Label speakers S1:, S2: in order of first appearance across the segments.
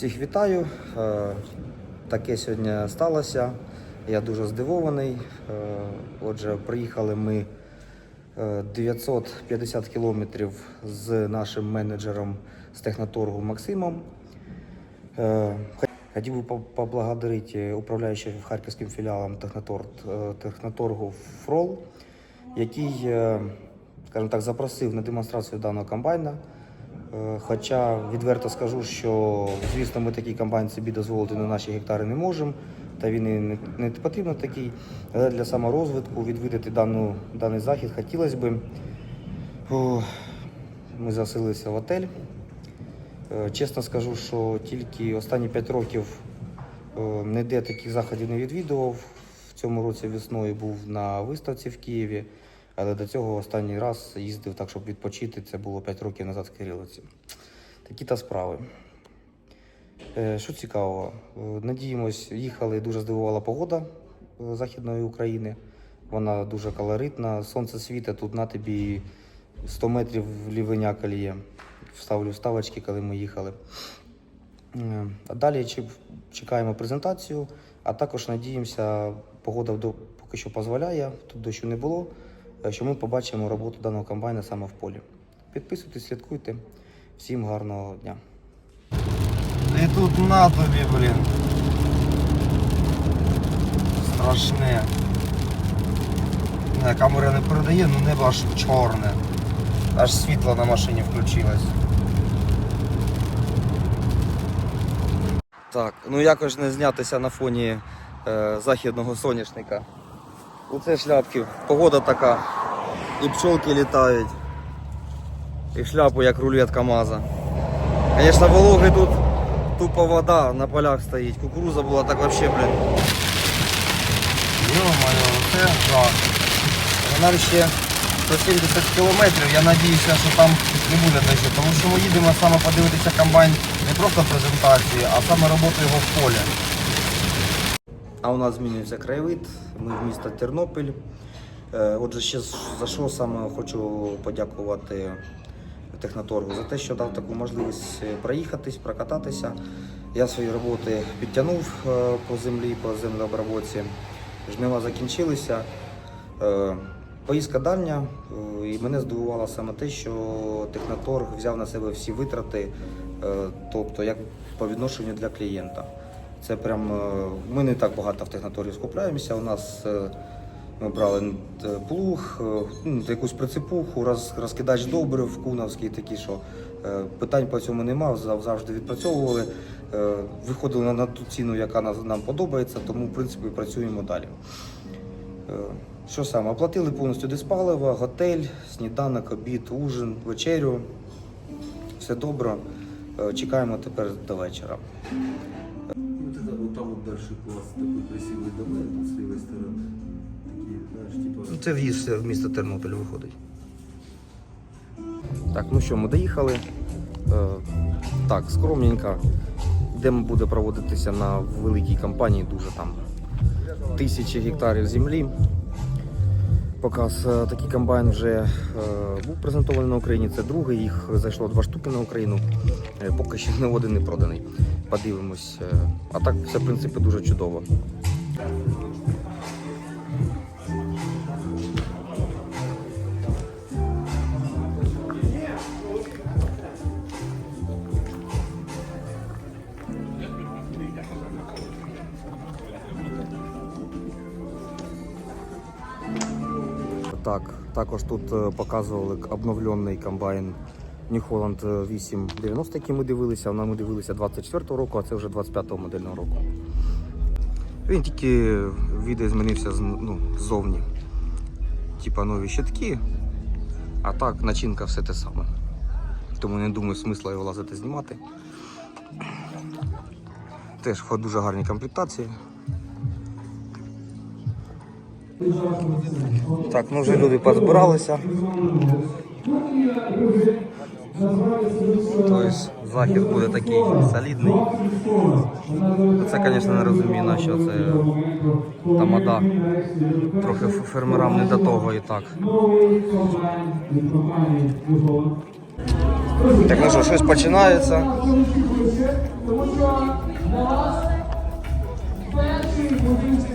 S1: Всіх вітаю. Е, Таке сьогодні сталося. Я дуже здивований. Е, Отже, приїхали ми е, 950 кілометрів з нашим менеджером з техноторгу Максимом. Е, Хотів би поблагодарити управляючого харківським філіалом е, техноторгу ФРОЛ, який, е, скажімо так, запросив на демонстрацію даного комбайна. Е, Хоча відверто скажу, що звісно ми такий комбайн собі дозволити на наші гектари не можемо, та він і не, не потрібно такий. Але для саморозвитку відвідати дану, даний захід хотілося б. Ми заселилися в отель. Е, Чесно скажу, що тільки останні 5 років е, ніде таких заходів не відвідував. В цьому році весною був на виставці в Києві, але до цього останній раз їздив так, щоб відпочити. Це було 5 років назад в Кирилиці. Такі та справи. Е, Що цікаво, е, надіємось, їхали, дуже здивувала погода е, Західної України. Вона дуже колоритна. Сонце світить, тут на тобі 100 метрів лівеня коліє. Вставлю вставочки, коли ми їхали. А далі чекаємо презентацію, а також надіємося, погода поки що дозволяє, тут дощу не було, що ми побачимо роботу даного комбайна саме в полі. Підписуйтесь, слідкуйте. Всім гарного дня.
S2: І тут на тобі, блін. Страшне. Не, камера не передає, ну небо аж чорне. Аж світло на машині включилось.
S1: Так, ну якось не знятися на фоні е, західного соняшника. Оце шляпки, погода така. І пчолки літають. І шляпу як рулет КАМАЗа. Звісно, вологи тут тупо вода на полях стоїть. Кукуруза була так вообще, блін.
S2: Йо-моє, це жах. Нам ще 170 кілометрів, я надіюся, що там не буде дощу, тому що ми їдемо саме подивитися комбайн не просто презентації, а саме роботу його в полі.
S1: А у нас змінюється краєвид. Ми в місто Тернопіль. Е, Отже, ще за що саме хочу подякувати Техноторгу за те, що дав таку можливість е, проїхатись, прокататися. Я свої роботи підтягнув е, по землі, по землеобробці. Жнива закінчилися. Поїздка дальня, і мене здивувало саме те, що Техноторг взяв на себе всі витрати, тобто як по відношенню для клієнта. Це прям е, ми не так багато в техноторгі скупляємося. У нас е, ми брали е, плуг, ну, якусь прицепуху, роз, розкидач добрив, куновський такі, що питань по цьому нема, завжди відпрацьовували. Виходили на- на ту ціну, яка нам подобається, тому в принципі працюємо далі. Що саме? Оплатили повністю диспаливо, готель, сніданок, обід, ужин, вечерю. Все добре. Чекаємо тепер до вечора
S3: Вот это вот там вот дальше класс такой красивый дома, тут с левой стороны. Такие, знаешь, типа...
S1: Це в'їзд в місто Тернопіль виходить. Так, ну що, ми доїхали. Е, так, скромненько. Демо буде проводитися на великій кампанії, дуже там тисячі гектарів землі. Показ е, такий комбайн вже е, був презентований на Україні. Це другий, їх зайшло два штуки на Україну. Е, поки ще не один не проданий. Подивимось. А так все в принципі дуже чудово. Також тут е, показували обновлений комбайн New Holland 890, який ми дивилися. Вона ми дивилися 24-го року, а це вже 25-го модельного року. Він тільки відео змінився ну, ззовні. Типа нові щитки, а так начинка все те саме. Тому не думаю, смисла його лазити знімати. Теж дуже гарні комплектації. Так, ну вже люди позбиралися. Тобто захід буде такий солідний. Ну, це, звісно, не розумію, на що це тамада. Трохи фермерам не до того і так. Так, ну що, щось починається.
S4: Тому
S1: що на вас перший будинці.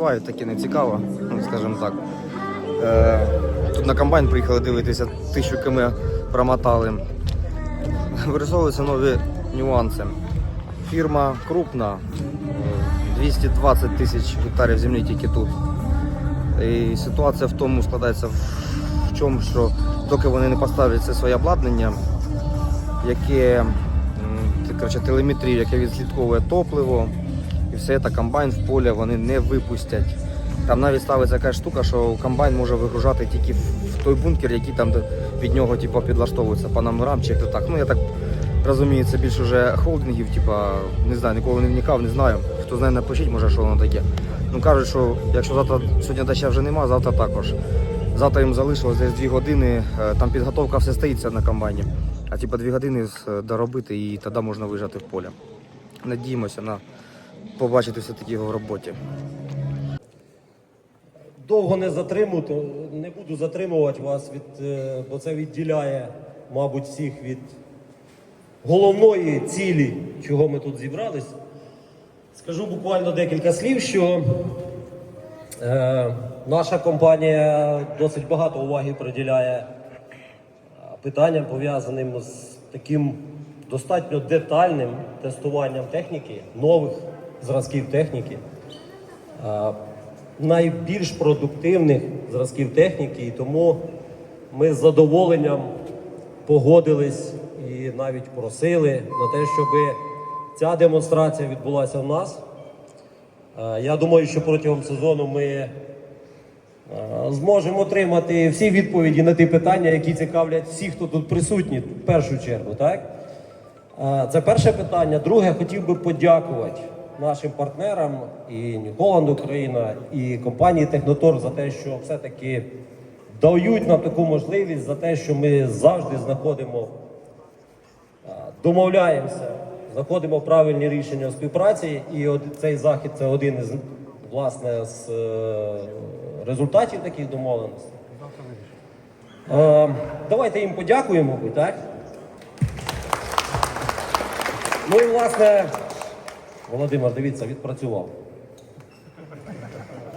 S1: Співають, таке не цікаво, ну, скажімо так. Е, тут на комбайн приїхали дивитися, тисячу км промотали. Вирисовуються нові нюанси. Фірма крупна, е, 220 тисяч гектарів землі тільки тут. І ситуація в тому складається в, чому, що доки вони не поставлять це своє обладнання, яке коротше, телеметрію, яке відслідковує топливо, все це комбайн в поле вони не випустять. Там навіть ставиться така штука, що комбайн може вигружати тільки в той бункер, який там від нього типу, підлаштовується по номерам чи як то так. Ну я так розумію, це більше вже холдингів, типа, не знаю, ніколи не вникав, не знаю. Хто знає, напишіть, може, що воно таке. Ну кажуть, що якщо завтра сьогодні доща вже нема, завтра також. Завтра їм залишилось десь 2 години, е, там підготовка все стоїться на комбайні. А типа 2 години доробити і тоді можна виїжджати в поле. Надіємося на побачити все-таки його в роботі.
S5: Довго не затримувати, не буду затримувати вас, від, е, бо це відділяє, мабуть, всіх від головної цілі, чого ми тут зібрались. Скажу буквально декілька слів, що е, наша компанія досить багато уваги приділяє е, питанням, пов'язаним з таким достатньо детальним тестуванням техніки, нових зразків техніки. Найбільш продуктивних зразків техніки, і тому ми з задоволенням погодились і навіть просили на те, щоб ця демонстрація відбулася в нас. Я думаю, що протягом сезону ми зможемо отримати всі відповіді на ті питання, які цікавлять всіх, хто тут присутні, в першу чергу. Так? Це перше питання. Друге, хотів би подякувати нашим партнерам і Holland Україна, і компанії Технотор за те, що все-таки дають нам таку можливість, за те, що ми завжди знаходимо, домовляємося, знаходимо правильні рішення у співпраці. І цей захід це один із власне з е, результатів таких домовленостей. Е, Давайте їм подякуємо, так? Ну і власне, Володимир, дивіться, відпрацював.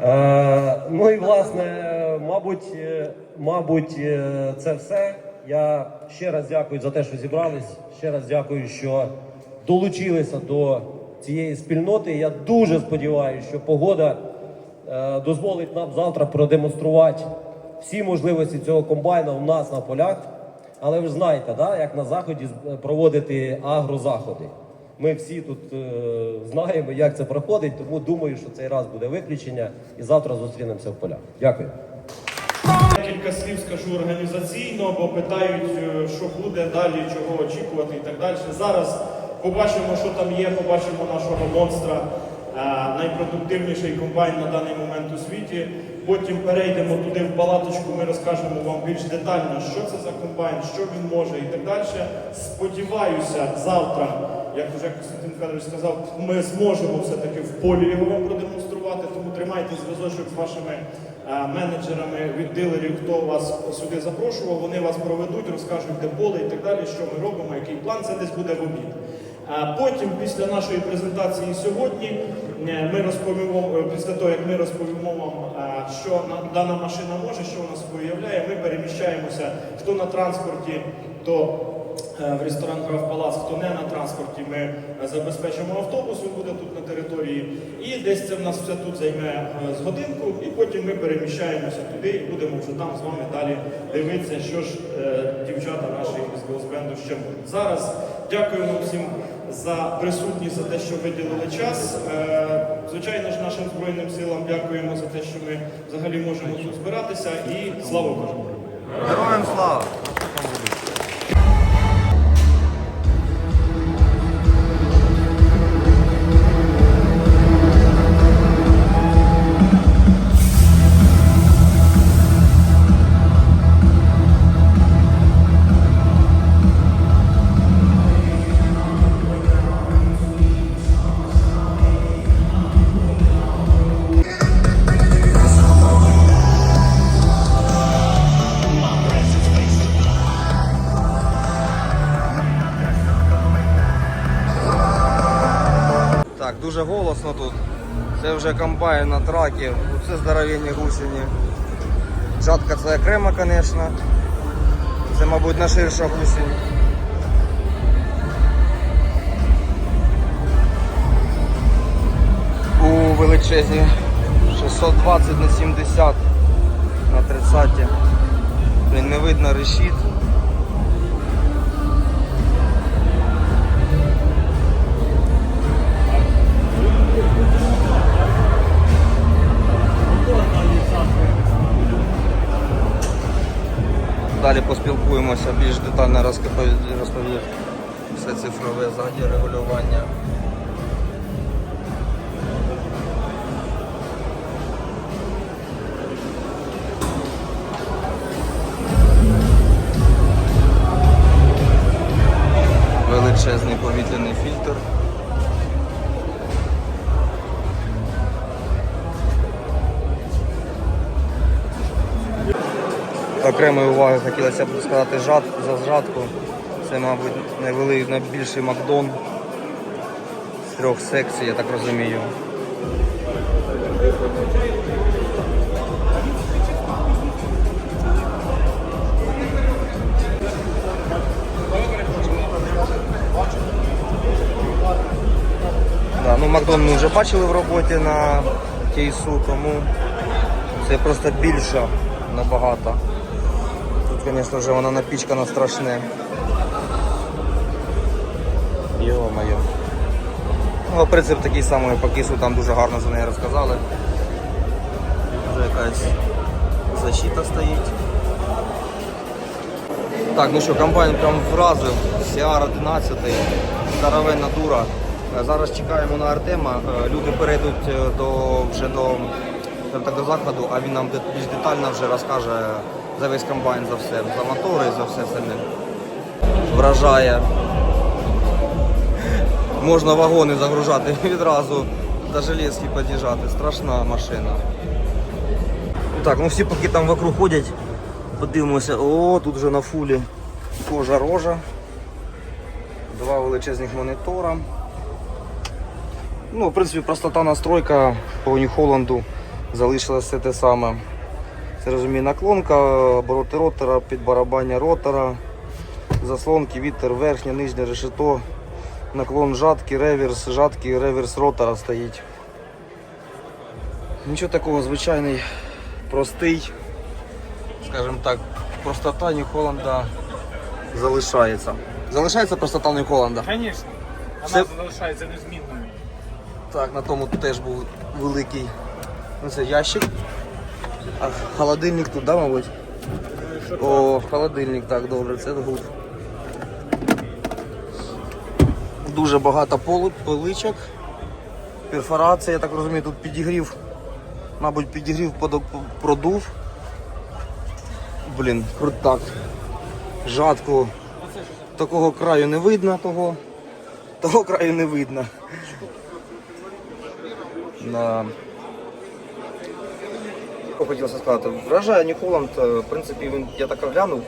S5: Е, ну і власне, мабуть, е, мабуть, е, це все. Я ще раз дякую за те, що зібрались. Ще раз дякую, що долучилися до цієї спільноти. Я дуже сподіваюся, що погода е, дозволить нам завтра продемонструвати всі можливості цього комбайна у нас на полях. Але ви ж знаєте, да, як на заході проводити агрозаходи. Ми всі тут е, знаємо, як це проходить, тому думаю, що цей раз буде виключення і завтра зустрінемося в полях. Дякую.
S6: Декілька слів скажу організаційно, бо питають, е, що буде далі, чого очікувати і так далі. Зараз побачимо, що там є, побачимо нашого монстра, е, найпродуктивніший комбайн на даний момент у світі. Потім перейдемо туди в палаточку, ми розкажемо вам більш детально, що це за комбайн, що він може і так далі. Сподіваюся, завтра, як вже Костянтин Федорович сказав, ми зможемо все-таки в полі його вам продемонструвати, тому тримайте зв'язочок з вашими е, менеджерами від дилерів, хто вас сюди запрошував, вони вас проведуть, розкажуть, де поле і так далі, що ми робимо, який план, це десь буде в обід. А Потім, після нашої презентації сьогодні, е, ми розповімо, е, після того, як ми розповімо вам, е, що на- дана машина може, що вона собою являє, ми переміщаємося, хто на транспорті, то е, в ресторан Граф Палац, хто не на транспорті, ми е, забезпечимо автобус, він буде тут на території. І десь це в нас все тут займе е, з годинку, і потім ми переміщаємося туди і будемо вже там з вами далі дивитися, що ж е, дівчата наші з Голсбенду ще можуть. Зараз дякуємо всім за присутність, за те, що виділили час. Е, Звичайно ж, нашим Збройним силам дякуємо за те, що ми взагалі можемо тут збиратися. І слава Богу!
S2: Героям слава!
S1: Голосно тут. Це вже комбайн на тракі, це здоровенні гусені. Жатка це окремо, звісно. Це, мабуть, на ширша гусінь. У величезні 620 на 70 на 30. Блін, не видно решіт. Далі поспілкуємося, більш детально розповім все цифрове заді регулювання. Окремої уваги хотілося б сказати жат, за жатку. Це, мабуть, найвели- найбільший Макдон з трьох секцій, я так розумію. Да, ну Макдон ми вже бачили в роботі на кейсу, тому це просто більше набагато. Звісно, вже вона напічкана страшне. Йо-моє. Ну, принцип такий самий по кейсу, там дуже гарно за неї розказали. Вже якась защита стоїть. Так, ну що, комбайн прям вразив, CR-11, здоровенна дура. Е, Зараз чекаємо на Артема. Е, Люди перейдуть е, до, вже до, так, до закладу, а він нам більш детально вже розкаже за весь комбайн, за все, за мотори, за все саме. Вражає. Можна вагони загружати відразу до железки під'їжджати. Страшна машина. Так, ну всі поки там вокруг ходять, подивимося. О, тут вже на фулі кожа рожа. Два величезних монітора. Ну, в принципі, простота настройка по Holland залишилася те саме. Це розумію, наклонка, обороти ротора, підбарабання ротора, заслонки, вітер, верхнє, нижнє решето, наклон жатки, реверс, жатки, реверс ротора стоїть. Нічого такого, звичайний, простий, скажімо так, простота Holland залишається. Залишається простота Holland?
S4: Звісно.
S1: Це-
S4: залишається незмінною.
S1: Так, на тому теж був великий ну, це ящик. А холодильник тут, да, мабуть? О, холодильник, так, добре, це гуд. Дуже багато поличок. Перфорація, я так розумію, тут підігрів. Мабуть, підігрів продув. Блін, крутак. Жатку. Такого краю не видно того. Того краю не видно. На... Що хотілося сказати, вражає New Holland, е, в принципі, він, я так оглянув,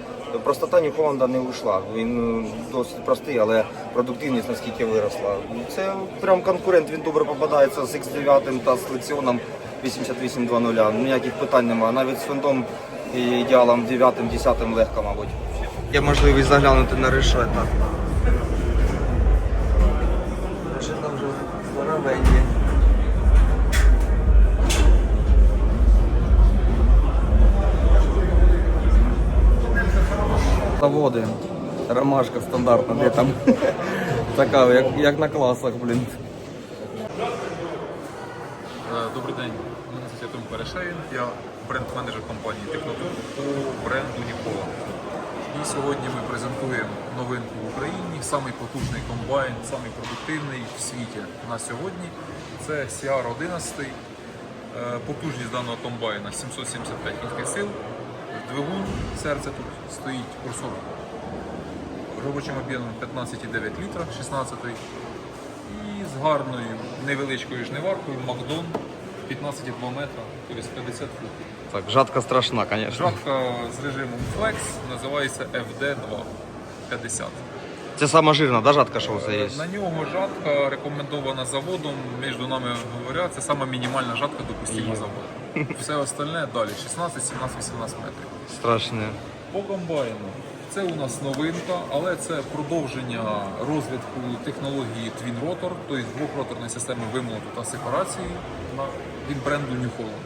S1: простота New Holland не вийшла. Він е, досить простий, але продуктивність наскільки виросла. Це прям конкурент, він добре попадається з X9 та з Лекціоном 8820. Ніяких питань немає. Навіть з фондом і ідеалом 9-10 легко, мабуть. Є можливість заглянути на. Решета Заводи. Ромашка стандартна, де там. така, як, як на класах, блін.
S7: Е, Добрий день, мене звати Артем Перешеєн, я бренд-менеджер компанії Технотур бренду Нікола. І сьогодні ми презентуємо новинку в Україні, самий потужний комбайн, самий продуктивний в світі на сьогодні. Це CR-11. Е, Потужність даного комбайна 775 кінських сил. Двигун, серце тут стоїть курсор робочим об'ємом 15,9 літра 16 і з гарною невеличкою жниваркою Макдон 15,2 метра, тобто 50 футів.
S1: Так, жатка страшна, звісно.
S7: Жатка з режимом Flex називається FD2 50.
S1: Це сама жирна, да, жатка, що це є?
S7: На нього жатка рекомендована заводом, між нами говорять, це сама мінімальна жатка допустима заводу. Все остальне далі 16, 17, 18 метрів.
S1: Страшне.
S7: По комбайну. Це у нас новинка, але це продовження розвитку технології Twin Rotor, тобто двохроторної системи вимолоту та сепарації від бренду New Holland.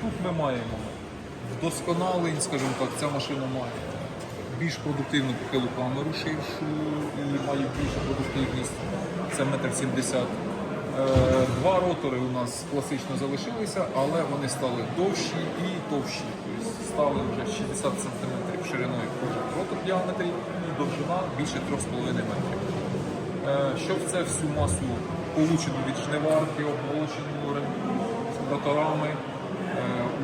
S7: Тут ми маємо вдосконалень, скажімо так, ця машина має більш продуктивну похилу камеру ширшу і має більшу продуктивність. Це метр сімдесят. Е, Два ротори у нас класично залишилися, але вони стали довші і товщі. Тобто стали вже 60 см шириною кожен ротор в діаметрі і довжина більше 3,5 метрів. Е, Щоб це всю масу получену від жниварки, обмолочену роторами, е,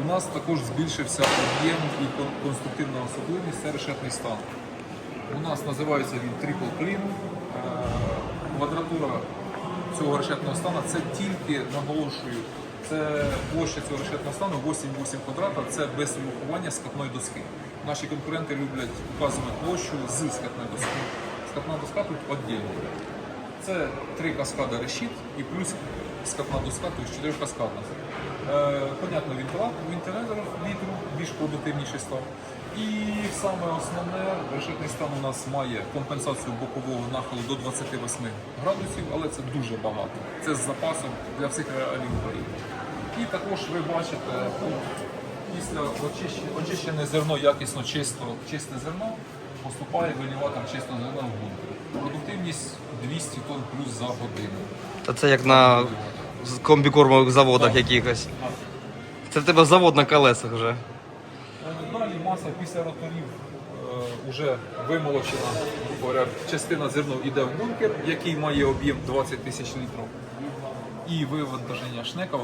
S7: у нас також збільшився об'єм і конструктивна особливість це решетний стан. У нас називається він Triple Clean. Квадратура цього решетного стану це тільки наголошую. Це площа цього решетного стану 8,8 квадрата, це без урахування скатної доски. Наші конкуренти люблять вказувати площу з скатної доски. Скатна доска тут віддільно. Це три каскади решіт і плюс скатна доска, тобто чотирикаскадна. Е, понятно, вентилятор вітру більш продуктивніший став. І саме основне, решетний стан у нас має компенсацію бокового нахилу до 28 градусів, але це дуже багато. Це з запасом для всіх реалій України. І також ви бачите, після очищене зерно, якісно чисто, чисте зерно, поступає виліватор чистого зерна в бункер. Продуктивність 200 тонн плюс за годину.
S1: Та це як на комбікормових заводах якихось. Це в тебе завод на колесах вже.
S7: Е, маса після роторів вже вимолочена, говоря, частина зерно йде в бункер, який має об'єм 20 тисяч літрів. І вивантаження шнека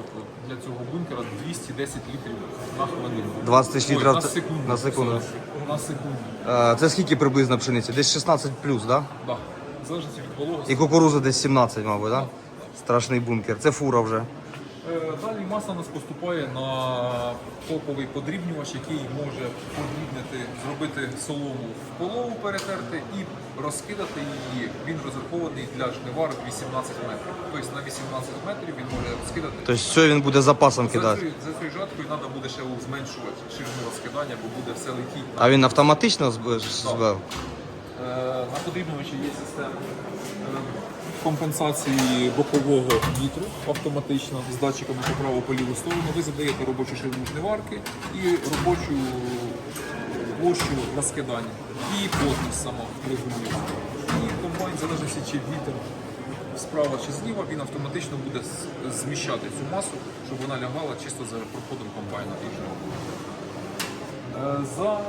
S7: для цього бункера 210 літрів на хвилину.
S1: 20 тисяч літрів
S7: на секунду.
S1: на секунду.
S7: На секунду.
S1: Е, Це скільки приблизно пшениці? Десь 16 плюс, да?
S7: Да. Залежить від вологості.
S1: І кукуруза десь 17, мабуть, да? Страшний бункер. Це фура вже.
S7: Е, Далі маса у нас поступає на топовий подрібнювач, який може подрібнити, зробити солому в полову перетерти і розкидати її. Він розрахований для жниварок 18 метрів. Тобто на 18 метрів він може розкидати.
S1: Тобто все він буде запасом кидати.
S7: за цією жаткою треба буде ще зменшувати ширину розкидання, бо буде все летіти.
S1: А він автоматично збив?
S7: Е, На подрібнювачі є система е, компенсації бокового вітру автоматично з датчиками по праву по ліву сторону. Ви задаєте робочу ширину жниварки і робочу площу розкидання. І плотність сама регулюється. І комбайн, залежності чи вітер справа чи зліва, він автоматично буде зміщати цю масу, щоб вона лягала чисто за проходом комбайна і жнива. Е, За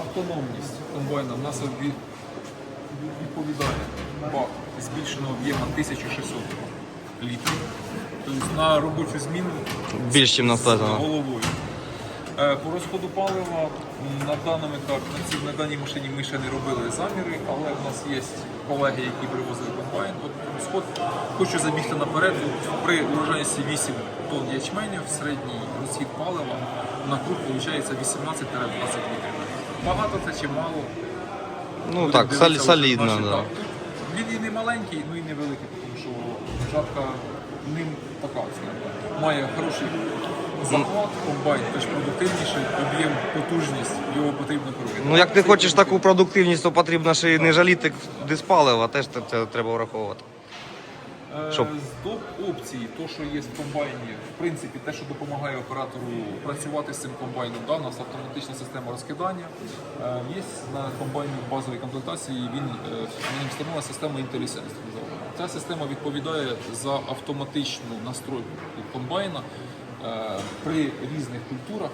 S7: автономність комбайна в нас відповідає бак збільшеного об'єму 1600 літрів. Тобто на робочу зміну
S1: Більш, ніж
S7: головою. Е, По розходу палива на даному етапі на, даній машині ми ще не робили заміри, але в нас є колеги, які привозили комбайн. От розход хочу забігти наперед. От При урожайності 8 тонн ячменю середній розхід палива на круг виходить 18-20 літрів. Багато це чи мало?
S1: Ну
S7: Будемо
S1: так, солі- солідно,
S7: наші,
S1: да.
S7: так. Він і не маленький, ну і не великий, тому що жатка ним така. Має хороший захват, комбайн теж продуктивніший, об'єм, потужність, його потрібно кормити.
S1: Ну як ти хочеш таку продуктивність, то потрібно ще й не жаліти диспалива, теж це треба враховувати.
S7: Е,
S1: Щоб-
S7: З доп опцій, то, що є в комбайні, в принципі, те, що допомагає оператору працювати з цим комбайном, да, у нас автоматична система розкидання. Е, Є на комбайні в базовій комплектації, він е, встановлена система IntelliSense. Ця система відповідає за автоматичну настройку комбайна при різних культурах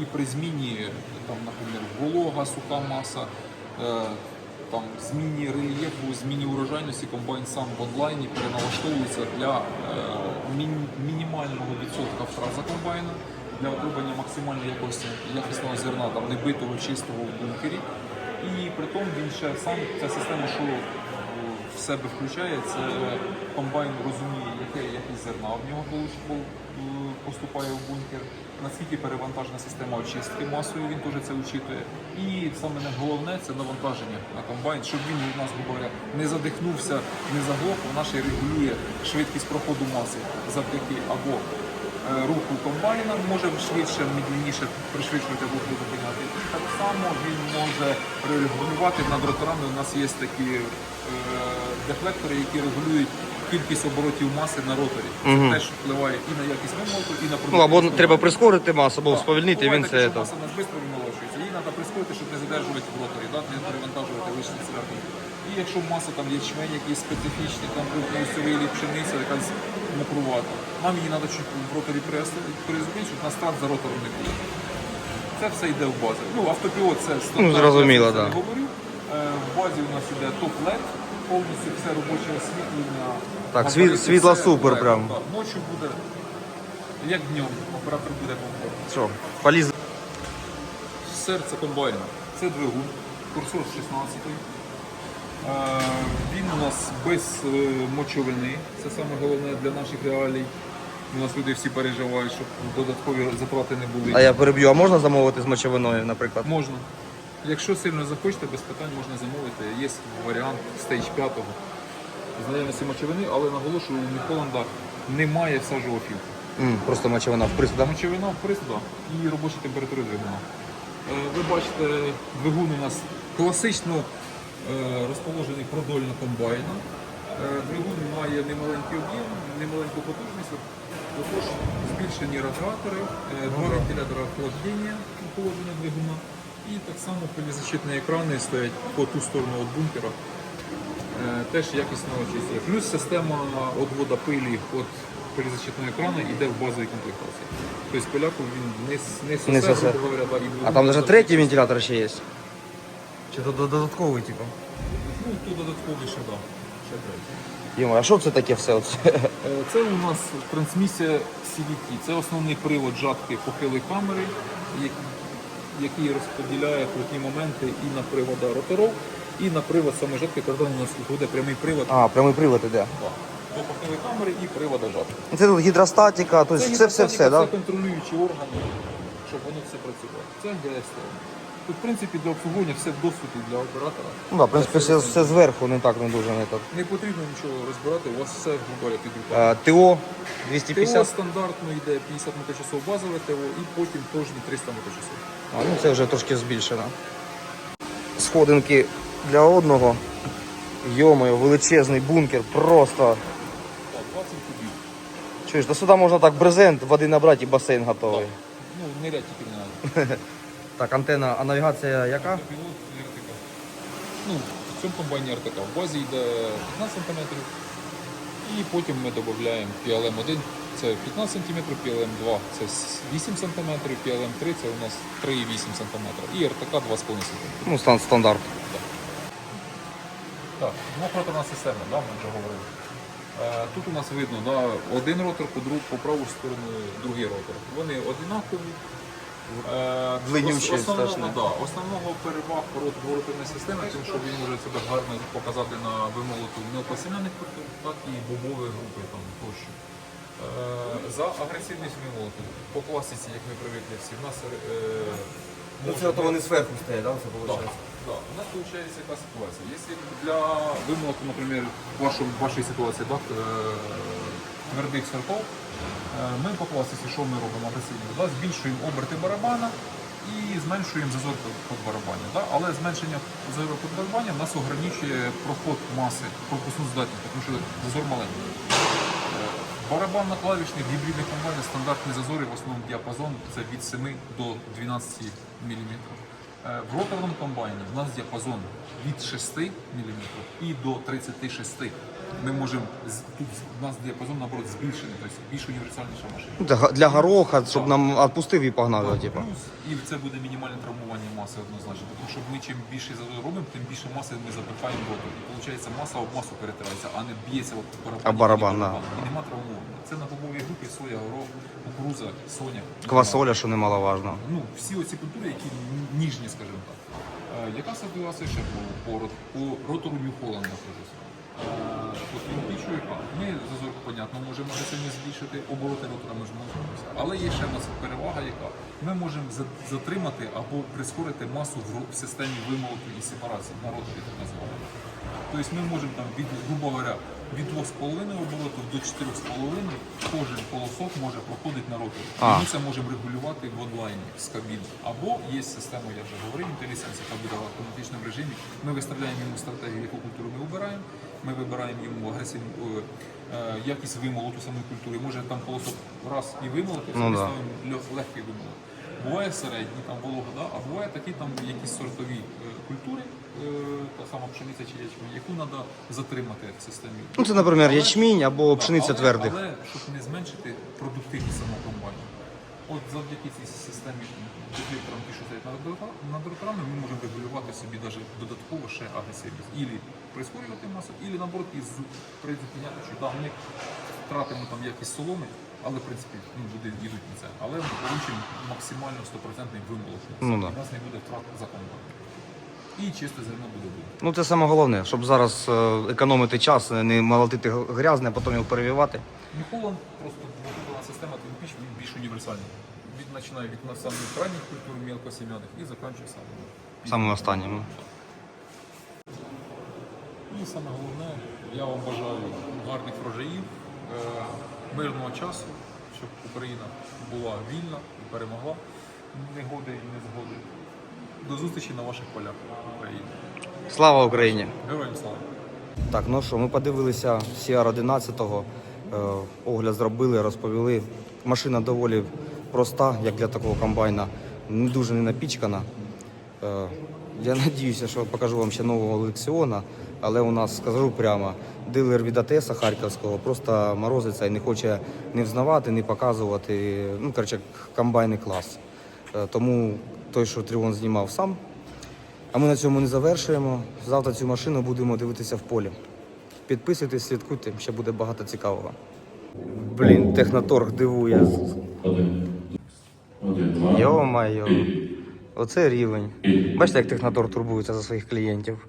S7: і при зміні, там, наприклад, волога, суха маса. Там зміні рельєфу, зміні урожайності комбайн сам в онлайні переналаштовується для е, мін- мінімального відсотка втрат за комбайна, для отримання максимальної якості якісного зерна, там небитого, чистого в бункері. І при тому він ще сам ця система, що в себе включає, це комбайн розуміє, яке якість зерна в нього е, поступає в бункер, наскільки перевантажена система очистки масою, він теж це учитує. І саме головне це навантаження на комбайн, щоб він у нас, грубо говоря, не задихнувся, не заглох, вона ще регулює швидкість проходу маси завдяки або е, руху комбайна, може швидше, медленніше пришвидшувати руху зупиняти. І так само він може регулювати над роторами. У нас є такі е, дефлектори, які регулюють кількість оборотів маси на роторі. Це теж впливає і на якість вимолоту, і на
S1: Ну або
S7: продуктивність
S1: треба прискорити масу, або
S7: Так.
S1: сповільнити,
S7: Буває
S1: він
S7: таке,
S1: це.
S7: що маса у нас швидко вимолочується. Її треба прискорити, щоб не задержувати в роторі, да? не перевантажувати лишні цвяхи. І якщо маса там ячмень, якісь специфічні, там крупноусовий или пшениця, якась мокрувата, нам її треба чуть в роторі перезупинити, щоб на старт за ротором не було. Це все йде в базу. Ну, автопілот це стандарт,
S1: Ну, зрозуміло,
S7: я про це
S1: да.
S7: не говорю. Е, В базі у нас іде топ-лед, повністю все робоче освітлення.
S1: Так, світло
S7: все
S1: супер
S7: LED,
S1: прям.
S7: так. Ночі буде, як днем, оператор буде комфортно.
S1: Що, поліз.
S7: Серце комбайна. Це двигун, курсор 16. Е, Він у нас без е, мочовини. Це саме головне для наших реалій. У нас люди всі переживають, щоб додаткові затрати не були.
S1: А я переб'ю, а можна замовити з мочовиною, наприклад?
S7: Можна. Якщо сильно захочете, без питань можна замовити. Є варіант стейдж 5 з наявності мочовини, але наголошую, у Міхоланда немає фільтру.
S1: М, просто мочовина вприск, да?
S7: Мочовина в присуда і робоча температура двигуна. Е, Ви бачите, двигун у нас класично е, розположений продольно комбайна. Е, Двигун має немаленький об'єм, немаленьку потужність. Також збільшені радіатори, е, два вентилятора охлаждення положення двигуна. І так само полізащитні екрани стоять по ту сторону від бункера. Е, Теж якісно очистять. Плюс система відводу пилі від полізащитного екрану йде в базовій комплектації. Тобто поляку він не, не сосе,
S1: Не сосе.
S7: грубо говоря, да, і
S1: А там навіть
S7: завжди
S1: третій вентилятор ще є. Чи то додатковий, типу?
S7: Ну, тут додатковий ще, да. Ще третій.
S1: Йому, а що це таке все? Оце?
S7: Е, Це у нас трансмісія CVT. Це основний привод жатки похилої камери, який- який розподіляє крутні моменти і на привода роторов, і на привод саме жатки, коли у нас виходить прямий привод
S1: А, прямий привод іде.
S7: до похилої камери і привода жатки.
S1: Це тут гідростатика, тобто це все, все,
S7: так?
S1: Це
S7: контролюючі органи, щоб воно все працювало. Це ГСТ. Тут, в принципі, для обслуговування все в доступі для оператора.
S1: Ну да, в принципі, все, все зверху не так не дуже не так.
S7: Не потрібно нічого розбирати, у вас все говоря, під руками.
S1: Е, ТО
S7: ТО стандартно йде 50 моточасов базове ТО і потім теж 300 моточасов.
S1: А, ну це вже трошки збільшено. Сходинки для одного. Йомою, величезний бункер, просто.
S7: Так, 20 кубів.
S1: Чуєш, до сюди можна так брезент, води набрати і басейн готовий.
S7: Ну, нирять тільки не треба.
S1: Так, антенна, а навігація яка?
S7: Пілот РТК. Ну, в цьому комбайні РТК. В базі йде 15 см. І потім ми додаємо PLM1, це 15 см, PLM2 це 8 см, PLM3 це у нас 3,8 см. І РТК 2,5 см.
S1: Ну, стандарт.
S7: Так, двохроторна система, да, ми вже говорили. Е, Тут у нас видно да, один ротор, по, друг, по праву сторону другий ротор. Вони одинакові. Е,
S1: Длиннючі, страшно.
S7: да, основного переваг рот- системи, тим, що він може себе гарно показати на вимолоту мелкосем'яних культур, так і бобової групи там, тощо. Е, За агресивність вимолоту по класиці, як ми привикли всі, в нас е, може
S2: вони зверху стоять, да, це
S7: Да, да. У нас виходить яка ситуація. Якщо для вимолоту, наприклад, в вашому, в вашій ситуації да, е, твердих сортов, е, ми по класиці, що ми робимо агресивно? Да, збільшуємо оберти барабана і зменшуємо зазор під- барабані. Да? Але зменшення зазору під барабані нас ограничує проход маси, пропускну здатність, тому що зазор маленький. Барабанно-клавішних гібридних комбайнів стандартні зазори, в основному діапазон це від 7 до 12 мм. В роторному комбайні в нас діапазон від 6 мм і до 36 Ми можемо тут в нас діапазон наоборот збільшений, тобто більш універсальніша машина.
S1: Ну, Для, для гороха, щоб нам відпустив і погнав його, типу.
S7: Плюс, і це буде мінімальне травмування маси однозначно. Тому що ми чим більше робимо, тим більше маси ми запихаємо в ротор. І виходить, маса об масу перетирається, а не б'ється от барабан.
S1: А барабан, да.
S7: І нема травмування. Це на бобовій групі соя, горох, кукуруза, соня.
S1: Квасоля, що немаловажно.
S7: Ну, всі оці культури, які ніжні, скажімо так. Е, Яка ситуація ще по, по, рот- по ротору Нью Холланда? Пічу яка. Ми зазор, понятно, можемо агресивно збільшити, обороти ротора ми ж можемо. Але є ще в нас перевага, яка ми можемо затримати або прискорити масу в системі вимолоту і сепарації на роторі так називаємо. Тобто ми можемо там від, грубо говоря, від 2,5 оборотів до 4,5 кожен колосок може проходити на роторі. Ми це можемо регулювати в онлайні з кабіни. Або є система, я вже говорив, IntelliSense, яка буде в автоматичному режимі. Ми виставляємо йому стратегію, яку культуру ми обираємо. Ми вибираємо йому агресивну е, е, якість вимолоту самої культури. Може там колосок раз і вимолотився,
S1: Ну
S7: ми
S1: да.
S7: ставимо легкий вимолот. Буває середній, там волога, да? а буває такі там якісь сортові е, культури, та сама пшениця чи ячмінь, яку треба затримати в системі.
S1: Ну, це, наприклад, ячмінь або пшениця
S7: але,
S1: твердих.
S7: Але щоб не зменшити продуктивність самого комбайну. От завдяки цій системі дефлекторам, які що стоять над ми можемо регулювати собі навіть додатково ще агресивність. Прискорювати масу, ілі наоборот із призупиняти, що да, ми втратимо там якість соломи, але в принципі ну, люди йдуть на це. Але ми получимо максимально 100% вимолот.
S1: Ну да.
S7: У нас не буде втрат за комбайн. І чисте зерно буде буде.
S1: Ну це саме головне, щоб зараз е, економити час, не молотити грязне, а потім його перевівати.
S7: Міхоланд просто двохутова система Twin він більш універсальний. Від починає від самих ранніх культур мілкосім'яних і закінчує самим.
S1: Самим останнім.
S7: І саме головне, я вам бажаю гарних врожаїв, е, мирного часу, щоб Україна була вільна і перемогла негоди і незгоди. До зустрічі на ваших полях в Україні.
S1: Слава Україні!
S7: Героям слава!
S1: Так, ну що, ми подивилися CR-11, е, огляд зробили, розповіли. Машина доволі проста, як для такого комбайна, не дуже не напічкана. Е, я надіюся, що покажу вам ще нового Лексіона, але у нас, скажу прямо, дилер від АТС Харківського просто морозиться і не хоче не взнавати, не показувати. Ну, коротше, комбайний клас. Е, тому той, що Тріон знімав сам, а ми на цьому не завершуємо. Завтра цю машину будемо дивитися в полі. Підписуйтесь, слідкуйте, ще буде багато цікавого. Блін, техноторг дивує. Йо-майо. Оце рівень. Бачите, як техноторг турбується за своїх клієнтів.